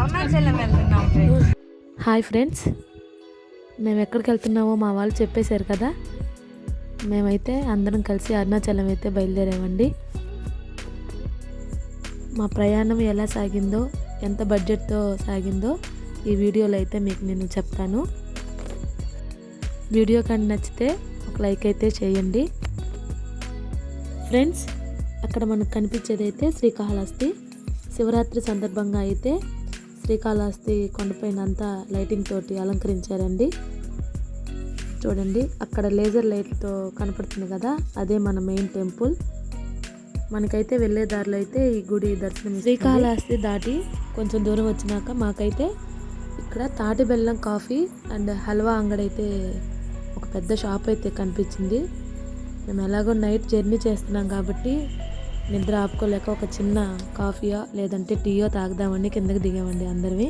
అరుణాచలం వెళ్తున్నాం friends hi friends మేము ఎక్కడికి వెళ్తున్నామో మా వాళ్ళు చెప్పేశారు కదా. మేమైతే అందరం కలిసి అరుణాచలం అయితే బయలుదేరామండి. మా ప్రయాణం ఎలా సాగిందో ఎంత బడ్జెట్తో సాగిందో ఈ వీడియోలో అయితే మీకు నేను చెప్తాను. వీడియో కానీ నచ్చితే ఒక లైక్ అయితే చేయండి. ఫ్రెండ్స్ అక్కడ మనకు కనిపించేది అయితే శ్రీకాళహస్తి. శివరాత్రి సందర్భంగా అయితే శ్రీకాళహస్తి కొండపైన అంతా లైటింగ్ తోటి అలంకరించారండి. చూడండి అక్కడ లేజర్ లైట్తో కనపడుతుంది కదా అదే మన మెయిన్ టెంపుల్ మనకైతే వెళ్ళే దారిలో అయితే ఈ గుడి దర్శనం శ్రీకాళహస్తి దాటి కొంచెం దూరం వచ్చినాక మాకైతే ఇక్కడ తాటి బెల్లం కాఫీ అండ్ హల్వా అంగడి అయితే ఒక పెద్ద షాప్ అయితే కనిపించింది. మేము ఎలాగో నైట్ జర్నీ చేస్తున్నాం కాబట్టి నిద్ర ఆపుకోలేక ఒక చిన్న కాఫీయో లేదంటే టీయో తాగుదామని కిందకి దిగామండి అందరివి.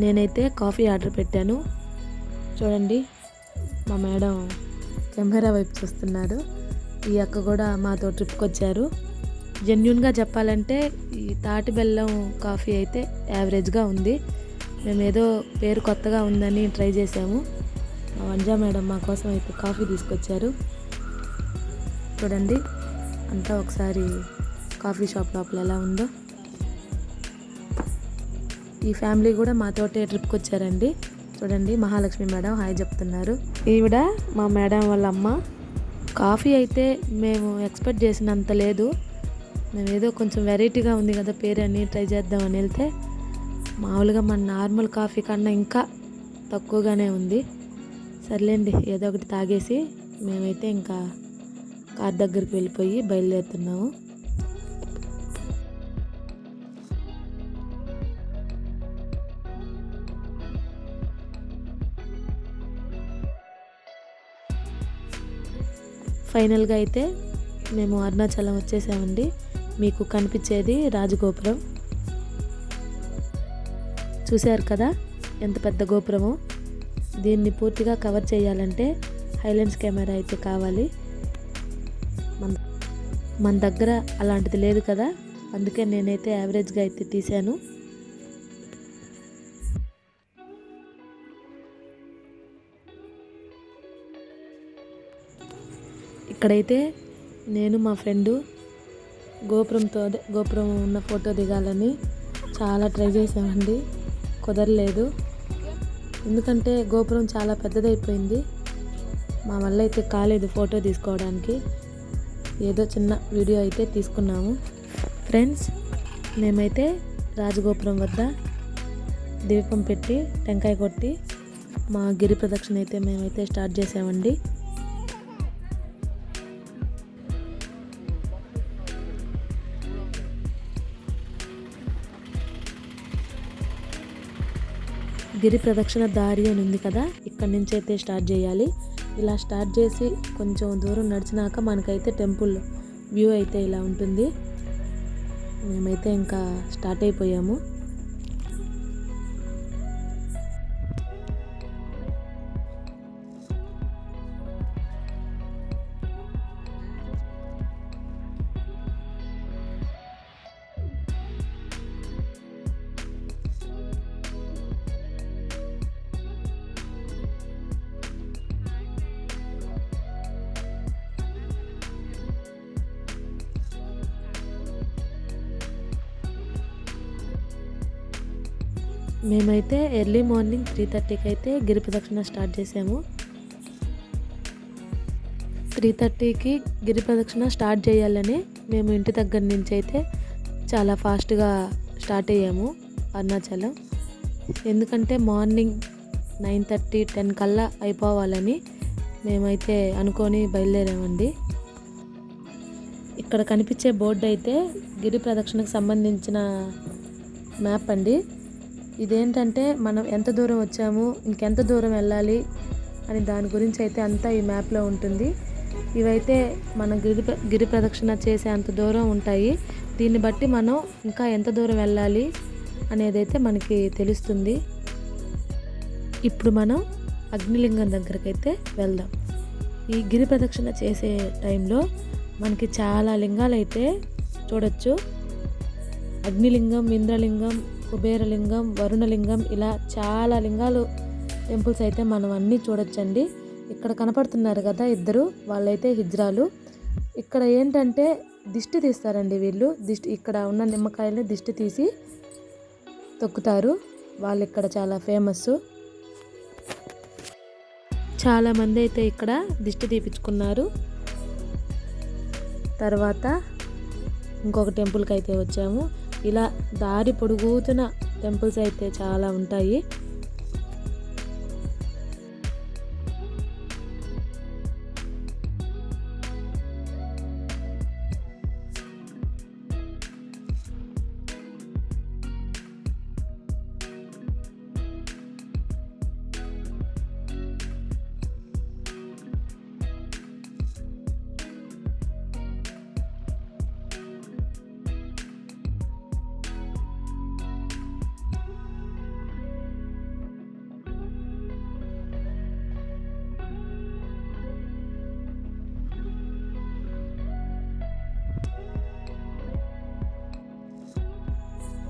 నేనైతే కాఫీ ఆర్డర్ పెట్టాను. చూడండి మా మేడం కెమెరా వైపు చూస్తున్నారు ఈ అక్క కూడా మాతో ట్రిప్కి వచ్చారు జెన్యున్గా చెప్పాలంటే ఈ తాటి బెల్లం కాఫీ అయితే యావరేజ్గా ఉంది. మేము ఏదో పేరు కొత్తగా ఉందని ట్రై చేసాము వంజా మేడం మా కోసం అయితే కాఫీ తీసుకొచ్చారు. చూడండి. అంతా ఒకసారి కాఫీ షాప్ లోపల ఎలా ఉందో. ఈ ఫ్యామిలీ కూడా మాతోటే ట్రిప్కి వచ్చారండి. చూడండి మహాలక్ష్మి మేడం హాయ్ చెప్తున్నారు. ఈవిడ మా మేడం వాళ్ళ అమ్మ. కాఫీ అయితే మేము ఎక్స్పెక్ట్ చేసినంత లేదు. మేము ఏదో కొంచెం వెరైటీగా ఉంది కదా పేరు అని ట్రై చేద్దామని వెళ్తే మామూలుగా మన నార్మల్ కాఫీ కన్నా ఇంకా తక్కువగానే ఉంది. సర్లేండి ఏదో ఒకటి తాగేసి మేమైతే ఇంకా కార్ దగ్గరికి వెళ్ళిపోయి బయలుదేరుతున్నాము. ఫైనల్గా అయితే మేము అరుణాచలం వచ్చేసామండి. మీకు కనిపించేది రాజగోపురం. చూశారు కదా ఎంత పెద్ద గోపురమో. దీన్ని పూర్తిగా కవర్ చేయాలంటే హైలెన్స్ కెమెరా అయితే కావాలి. మన మన దగ్గర అలాంటిది లేదు కదా. అందుకే నేనైతే యావరేజ్గా అయితే తీశాను. ఇక్కడైతే నేను మా ఫ్రెండు గోపురంతో అదే గోపురం ఉన్న ఫోటో దిగాలని చాలా ట్రై చేసామండి కుదరలేదు. ఎందుకంటే గోపురం చాలా పెద్దదైపోయింది. మా వల్ల అయితే కాలేదు ఫోటో తీసుకోవడానికి. ఏదో చిన్న వీడియో అయితే తీసుకున్నాము. ఫ్రెండ్స్ మేమైతే రాజగోపురం వద్ద దీపం పెట్టి టెంకాయ కొట్టి మా గిరి ప్రదక్షిణ అయితే మేమైతే స్టార్ట్ చేసామండి. గిరి ప్రదక్షిణ దారి అని ఉంది కదా ఇక్కడ నుంచి అయితే స్టార్ట్ చేయాలి. ఇలా స్టార్ట్ చేసి కొంచెం దూరం నడిచినాక మనకైతే టెంపుల్ వ్యూ అయితే ఇలా ఉంటుంది. మేమైతే ఇంకా స్టార్ట్ అయిపోయాము. మేమైతే ఎర్లీ మార్నింగ్ త్రీ థర్టీకి అయితే గిరి ప్రదక్షిణ స్టార్ట్ చేసాము. త్రీ థర్టీకి గిరి ప్రదక్షిణ స్టార్ట్ చేయాలని మేము ఇంటి దగ్గర నుంచి అయితే చాలా ఫాస్ట్గా స్టార్ట్ అయ్యాము అరుణాచలం. ఎందుకంటే మార్నింగ్ నైన్ థర్టీ టెన్ కల్లా అయిపోవాలని మేమైతే అనుకొని బయలుదేరామండి. ఇక్కడ కనిపించే బోర్డు అయితే గిరి ప్రదక్షిణకు సంబంధించిన మ్యాప్ అండి. ఇదేంటంటే మనం ఎంత దూరం వచ్చాము ఇంకెంత దూరం వెళ్ళాలి అని దాని గురించి అయితే అంతా ఈ మ్యాప్లో ఉంటుంది. ఇవైతే మనం గిరి గిరి ప్రదక్షిణ చేసే అంత దూరం ఉంటాయి. దీన్ని బట్టి మనం ఇంకా ఎంత దూరం వెళ్ళాలి అనేది అయితే మనకి తెలుస్తుంది. ఇప్పుడు మనం అగ్నిలింగం దగ్గరికి అయితే వెళ్దాం. ఈ గిరి ప్రదక్షిణ చేసే టైంలో మనకి చాలా లింగాలు అయితే చూడొచ్చు. అగ్నిలింగం ఇంద్రలింగం కుబేరలింగం వరుణలింగం ఇలా చాలా లింగాలు టెంపుల్స్ అయితే మనం అన్నీ చూడొచ్చండి. ఇక్కడ కనపడుతున్నారు కదా ఇద్దరు వాళ్ళైతే హిజ్రాలు. ఇక్కడ ఏంటంటే దిష్టి తీస్తారండి వీళ్ళు. దిష్టి ఇక్కడ ఉన్న నిమ్మకాయల్ని దిష్టి తీసి తొక్కుతారు. వాళ్ళు ఇక్కడ చాలా ఫేమస్. చాలా మంది అయితే ఇక్కడ దిష్టి తీపించుకున్నారు తర్వాత ఇంకొక టెంపుల్కి అయితే వచ్చాము. ఇలా దారి పొడుగుతున్న టెంపుల్స్ అయితే చాలా ఉంటాయి.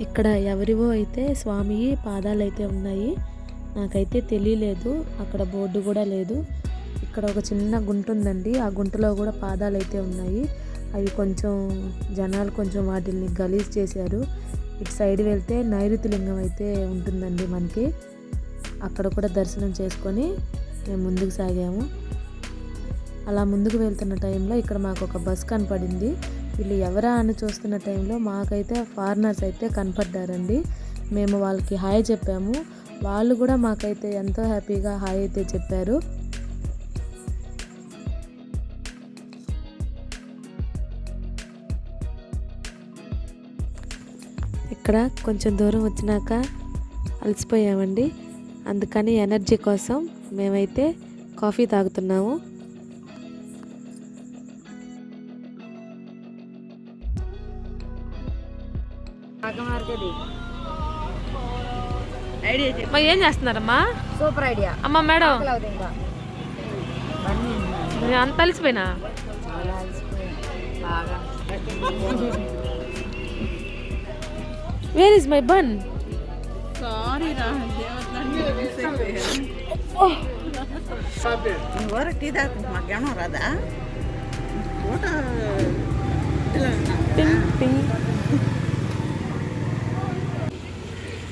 ఇక్కడ ఎవరివో అయితే స్వామి పాదాలు అయితే ఉన్నాయి. నాకైతే తెలియలేదు. అక్కడ బోర్డు కూడా లేదు. ఇక్కడ ఒక చిన్న గుంట ఉందండి. ఆ గుంటలో కూడా పాదాలు అయితే ఉన్నాయి. అవి కొంచెం జనాలు కొంచెం వాటిని గలీజ్ చేశారు. ఇటు సైడ్ వెళ్తే నైరుతి లింగం అయితే ఉంటుందండి మనకి. అక్కడ కూడా దర్శనం చేసుకొని మేము ముందుకు సాగాము. అలా ముందుకు వెళ్తున్న టైంలో ఇక్కడ మాకు ఒక బస్ కనపడింది. వీళ్ళు ఎవరా అని చూస్తున్న టైంలో మాకైతే ఫారినర్స్ అయితే కనపడ్డారండి. మేము వాళ్ళకి హాయ్ చెప్పాము. వాళ్ళు కూడా మాకైతే ఎంతో హ్యాపీగా హాయ్ అయితే చెప్పారు. ఇక్కడ కొంచెం దూరం వచ్చినాక అలసిపోయామండి. అందుకని ఎనర్జీ కోసం మేమైతే కాఫీ తాగుతున్నాము. అమ్మా ఏం చేస్తున్నారమ్మా? Super idea. అమ్మ మేడం. నేను అంత అలసిపోయినా? Where is my bun sorry రా ఎవరు టీ తాగుతుంది మాకేమో రాదా? పూట టింగ్ టింగ్.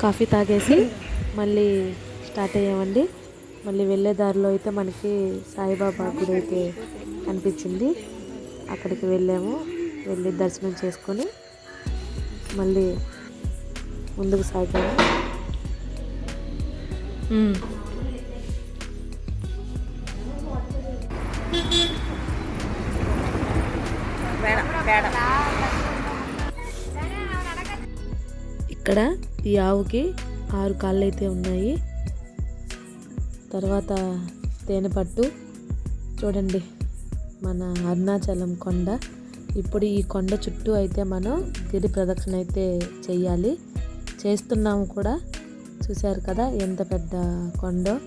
కాఫీ తాగేసి మళ్ళీ స్టార్ట్ అయ్యామండి. మళ్ళీ వెళ్ళే దారిలో అయితే మనకి సాయిబాబా గుడి అయితే కనిపించింది. అక్కడికి వెళ్ళాము. వెళ్ళి దర్శనం చేసుకొని మళ్ళీ ముందుకు సాగాము ఇక్కడ ఈ ఆవుకి ఆరు కాళ్ళు అయితే ఉన్నాయి. తర్వాత తేనెపట్టు. చూడండి మన అరుణాచలం కొండ. ఇప్పుడు ఈ కొండ చుట్టూ అయితే మనం గిరి ప్రదక్షిణ అయితే చేయాలి చేస్తున్నాము కూడా. చూశారు కదా ఎంత పెద్ద కొండో.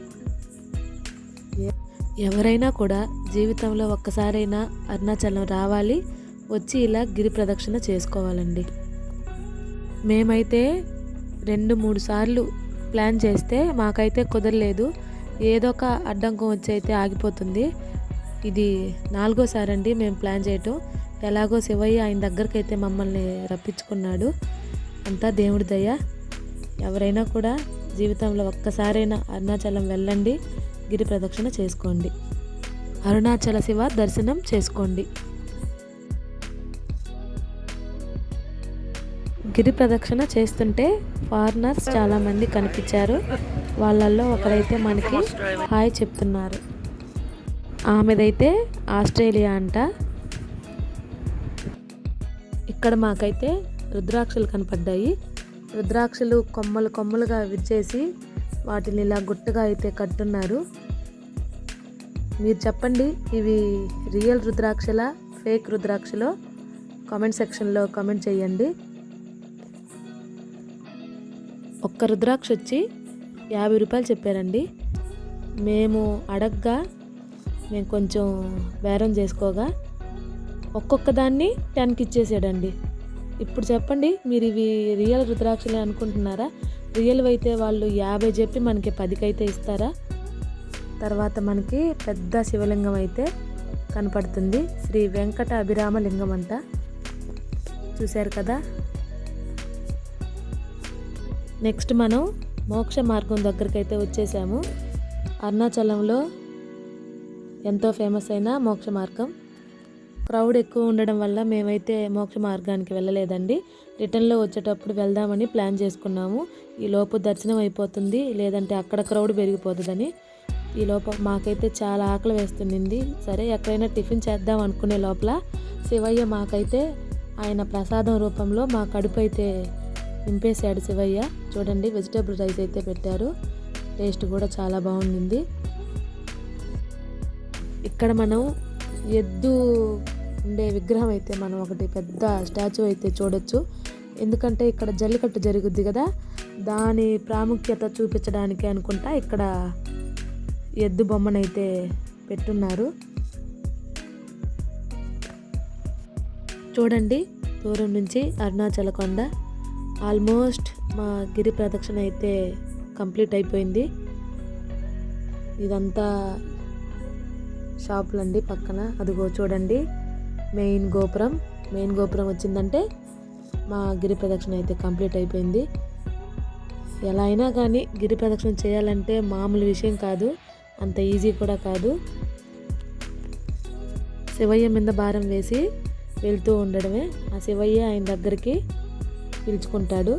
ఎవరైనా కూడా జీవితంలో ఒక్కసారైనా అరుణాచలం రావాలి వచ్చి ఇలా గిరి ప్రదక్షిణ చేసుకోవాలండి. మేమైతే రెండు మూడు సార్లు ప్లాన్ చేస్తే మాకైతే కుదరలేదు. ఏదో ఒక అడ్డంకం వచ్చి అయితే ఆగిపోతుంది. ఇది నాలుగోసారి అండి మేము ప్లాన్ చేయటం. ఎలాగో శివయ్య ఆయన దగ్గరికి అయితే మమ్మల్ని రప్పించుకున్నాడు. అంతా దేవుడి దయ. ఎవరైనా కూడా జీవితంలో ఒక్కసారైనా అరుణాచలం వెళ్ళండి. గిరి ప్రదక్షిణ చేసుకోండి. అరుణాచల శివ దర్శనం చేసుకోండి. గిరి ప్రదక్షిణ చేస్తుంటే ఫారినర్స్ చాలా మంది కనిపించారు. వాళ్ళల్లో ఒకరైతే మనకి హాయ్ చెప్తున్నారు. ఆమెదైతే ఆస్ట్రేలియా అంట. ఇక్కడ మాకైతే రుద్రాక్షలు కనపడ్డాయి. రుద్రాక్షలు కొమ్మలు కొమ్మలుగా విచ్చేసి వాటిని ఇలా గుట్టుగా అయితే కట్టున్నారు మీరు చెప్పండి ఇవి రియల్ రుద్రాక్షల ఫేక్ రుద్రాక్షలో? కామెంట్ సెక్షన్లో కామెంట్ చేయండి. ఒక్క రుద్రాక్ష వచ్చి యాభై రూపాయలు చెప్పారండి. మేము అడగ్గా మేము కొంచెం బేరం చేసుకోగా ఒక్కొక్క దాన్ని టెన్కి ఇచ్చేసాడండి. ఇప్పుడు చెప్పండి మీరు ఇవి రియల్ రుద్రాక్షలే అనుకుంటున్నారా? రియల్ అయితే వాళ్ళు యాభై చెప్పి మనకి పదికైతే ఇస్తారా? తర్వాత మనకి పెద్ద శివలింగం అయితే కనపడుతుంది. శ్రీ వెంకట అభిరామ లింగం అంట. చూశారు కదా? నెక్స్ట్ మనం మోక్ష మార్గం దగ్గరికి అయితే వచ్చేసాము. అరుణాచలంలో ఎంతో ఫేమస్ అయిన మోక్ష మార్గం. క్రౌడ్ ఎక్కువ ఉండడం వల్ల మేమైతే మోక్ష మార్గానికి వెళ్ళలేదండి. రిటర్న్లో వచ్చేటప్పుడు వెళ్దామని ప్లాన్ చేసుకున్నాము. ఈ లోపు దర్శనం అయిపోతుంది లేదంటే అక్కడ క్రౌడ్ పెరిగిపోతుందని. ఈ లోప మాకైతే చాలా ఆకలి వేస్తుండింది. సరే ఎక్కడైనా టిఫిన్ చేద్దాం అనుకునే లోపల శివయ్య మాకైతే ఆయన ప్రసాదం రూపంలో మా కడుపు అయితే నింపేశాడు శివయ్య. చూడండి వెజిటేబుల్ రైస్ అయితే పెట్టారు. టేస్ట్ కూడా చాలా బాగుండింది. ఇక్కడ మనం ఎద్దు ఉండే విగ్రహం అయితే మనం ఒకటి పెద్ద స్టాచ్యూ అయితే చూడొచ్చు. ఎందుకంటే ఇక్కడ జల్లికట్టు జరుగుద్ది కదా దాని ప్రాముఖ్యత చూపించడానికి అనుకుంటా ఇక్కడ ఎద్దు బొమ్మనైతే పెట్టున్నారు. చూడండి దూరం నుంచి అరుణాచల కొండ. ఆల్మోస్ట్ మా గిరి ప్రదక్షిణ అయితే కంప్లీట్ అయిపోయింది. ఇదంతా షాపులండి పక్కన. అదిగో చూడండి మెయిన్ గోపురం. మెయిన్ గోపురం వచ్చిందంటే మా గిరి ప్రదక్షిణ అయితే కంప్లీట్ అయిపోయింది. ఎలా అయినా కానీ గిరి ప్రదక్షిణ చేయాలంటే మామూలు విషయం కాదు అంత ఈజీ కూడా కాదు. శివయ్య మీద భారం వేసి వెళ్తూ ఉండడమే. ఆ శివయ్య ఆయన దగ్గరికి పిలుచుకుంటాడు.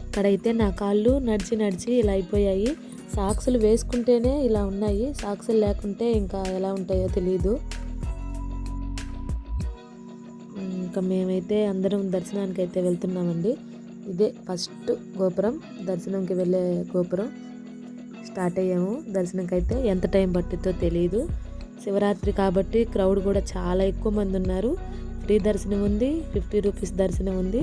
ఇక్కడైతే నా కాళ్ళు నడిచి నడిచి ఇలా అయిపోయాయి. సాక్సులు వేసుకుంటేనే ఇలా ఉన్నాయి. సాక్సులు లేకుంటే ఇంకా ఎలా ఉంటాయో తెలియదు ఇంకా మేమైతే అందరం దర్శనానికి అయితే వెళ్తున్నామండి. ఇదే ఫస్ట్ గోపురం దర్శనంకి వెళ్ళే గోపురం. స్టార్ట్ అయ్యాము. దర్శనంకి అయితే ఎంత టైం పట్టిద్దో తెలియదు శివరాత్రి కాబట్టి క్రౌడ్ కూడా చాలా ఎక్కువ మంది ఉన్నారు. ఫ్రీ దర్శనం ఉంది ఫిఫ్టీ రూపీస్ దర్శనం ఉంది.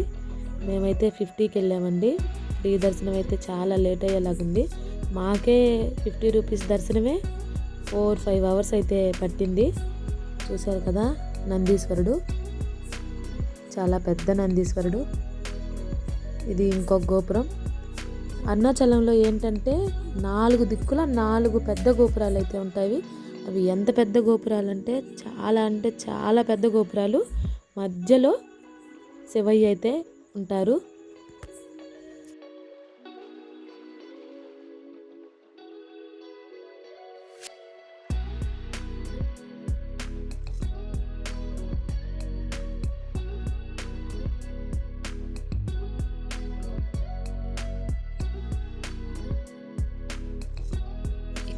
మేమైతే ఫిఫ్టీకి వెళ్ళామండి. ఫ్రీ దర్శనం అయితే చాలా లేట్ అయ్యేలాగుంది. మాకే ఫిఫ్టీ రూపీస్ దర్శనమే ఫోర్ ఫైవ్ అవర్స్ అయితే పట్టింది. చూశారు కదా నందీశ్వరుడు. చాలా పెద్ద నందీశ్వరుడు. ఇది ఇంకొక గోపురం. అరుణాచలంలో ఏంటంటే నాలుగు దిక్కుల నాలుగు పెద్ద గోపురాలు అయితే ఉంటాయి. అవి ఎంత పెద్ద గోపురాలు అంటే చాలా అంటే చాలా పెద్ద గోపురాలు. మధ్యలో శివయ్య అయితే ఉంటారు.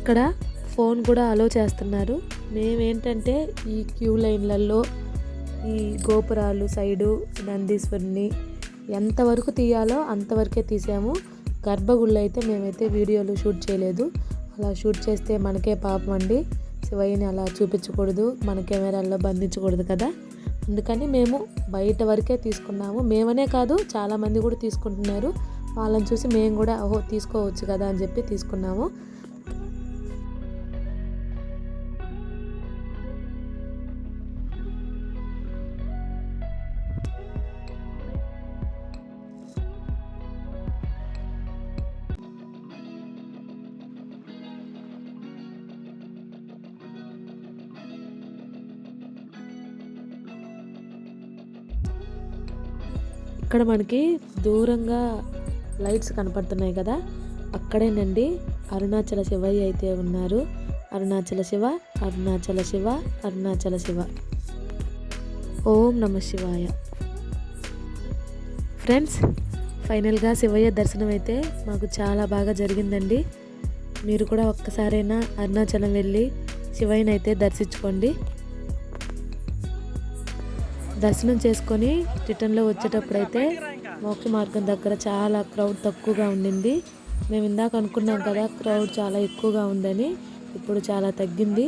ఇక్కడ ఫోన్ కూడా అలో చేస్తున్నారు. మేమేంటంటే ఈ క్యూ లైన్లలో ఈ గోపురాలు సైడు నందీశ్వరుని ఎంతవరకు తీయాలో అంతవరకే తీసాము. గర్భగుళ్ళు అయితే మేమైతే వీడియోలు షూట్ చేయలేదు. అలా షూట్ చేస్తే మనకే పాపం అండి. శివయ్యని అలా చూపించకూడదు మన కెమెరాల్లో బంధించకూడదు కదా. అందుకని మేము బయట వరకే తీసుకున్నాము. మేమనే కాదు చాలామంది కూడా తీసుకుంటున్నారు. వాళ్ళని చూసి మేము కూడా ఓహో తీసుకోవచ్చు కదా అని చెప్పి తీసుకున్నాము. ఇక్కడ మనకి దూరంగా లైట్స్ కనపడుతున్నాయి కదా. అక్కడేనండి అరుణాచల శివయ్య అయితే ఉన్నారు. అరుణాచల శివ అరుణాచల శివ అరుణాచల శివ. ఓం నమ శివాయ. ఫ్రెండ్స్ ఫైనల్గా శివయ్య దర్శనం అయితే మాకు చాలా బాగా జరిగిందండి. మీరు కూడా ఒక్కసారైనా అరుణాచలం వెళ్ళి శివయ్యని అయితే దర్శించుకోండి. దర్శనం చేసుకొని రిటర్న్లో వచ్చేటప్పుడైతే మోక్ష మార్గం దగ్గర చాలా క్రౌడ్ తక్కువగా ఉండింది. మేము ఇందాక అనుకున్నాం కదా క్రౌడ్ చాలా ఎక్కువగా ఉందని. ఇప్పుడు చాలా తగ్గింది.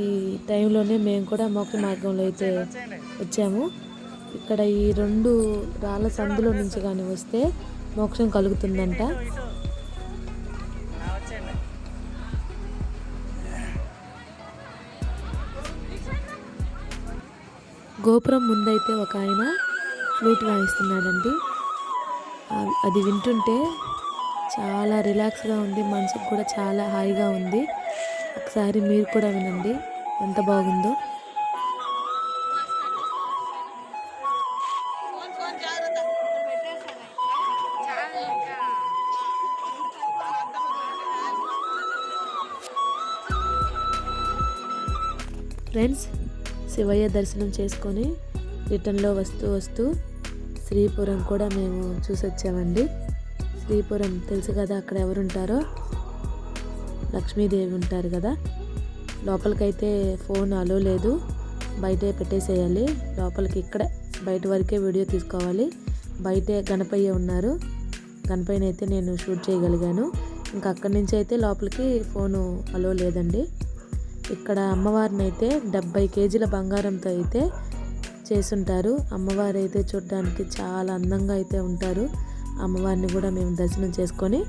ఈ టైంలోనే మేము కూడా మోక్ష మార్గంలో అయితే వచ్చాము. ఇక్కడ ఈ రెండు రాళ్ళ సందులో నుంచి కానీ వస్తే మోక్షం కలుగుతుందంట. గోపురం ముందైతే ఒక ఆయన ఫ్లూట్ వాయిస్తున్నాడండి. అది వింటుంటే చాలా రిలాక్స్గా ఉంది మనసుకు కూడా చాలా హాయిగా ఉంది. ఒకసారి మీరు కూడా వినండి ఎంత బాగుందో. ఫ్రెండ్స్ శివయ్య దర్శనం చేసుకొని రిటర్న్లో వస్తూ వస్తూ శ్రీపురం కూడా మేము చూసొచ్చామండి. శ్రీపురం తెలుసు కదా అక్కడ ఎవరు ఉంటారో లక్ష్మీదేవి ఉంటారు కదా. లోపలికైతే ఫోన్ అలో లేదు. బయటే పెట్టేసేయాలి. లోపలికి ఇక్కడ బయట వరకే వీడియో తీసుకోవాలి. బయటే గణపయ్య ఉన్నారు. గణపయ్యని అయితే నేను షూట్ చేయగలిగాను. ఇంకా అక్కడి నుంచి అయితే లోపలికి ఫోను అలో లేదండి. ఇక్కడ అమ్మవారిని అయితే డెబ్బై కేజీల బంగారంతో అయితే చేసుంటారు. అమ్మవారు అయితే చూడడానికి చాలా అందంగా అయితే ఉంటారు. అమ్మవారిని కూడా మేము దర్శనం చేసుకొని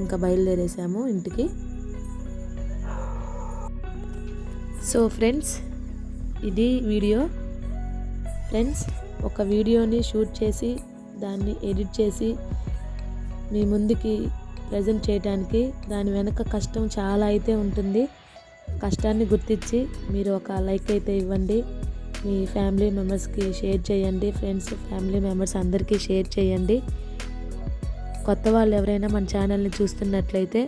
ఇంకా బయలుదేరేసాము ఇంటికి. సో ఫ్రెండ్స్ ఇది వీడియో. ఫ్రెండ్స్ ఒక వీడియోని షూట్ చేసి దాన్ని ఎడిట్ చేసి మీ ముందుకి ప్రజెంట్ చేయడానికి దాని వెనక కష్టం చాలా అయితే ఉంటుంది. కష్టాన్ని గుర్తించి మీరు ఒక లైక్ అయితే ఇవ్వండి. మీ ఫ్యామిలీ మెంబర్స్కి షేర్ చేయండి. ఫ్రెండ్స్ ఫ్యామిలీ మెంబర్స్ అందరికీ షేర్ చేయండి. కొత్త వాళ్ళు ఎవరైనా మన ఛానల్ని చూస్తున్నట్లయితే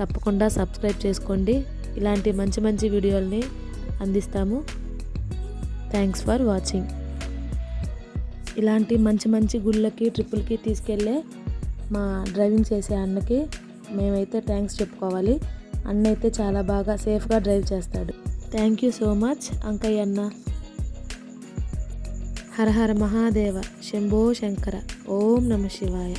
తప్పకుండా సబ్స్క్రైబ్ చేసుకోండి. ఇలాంటి మంచి మంచి వీడియోల్ని అందిస్తాము. Thanks for watching. ఇలాంటి మంచి మంచి గుళ్ళకి ట్రిప్పులకి తీసుకెళ్ళే మా డ్రైవింగ్ చేసే అన్నకి మేమైతే థ్యాంక్స్ చెప్పుకోవాలి. అన్న అయితే చాలా బాగా సేఫ్గా డ్రైవ్ చేస్తాడు. Thank you so much Ankaiah అన్న హర హర మహాదేవ శంభో శంకర. ఓం నమ శివాయ.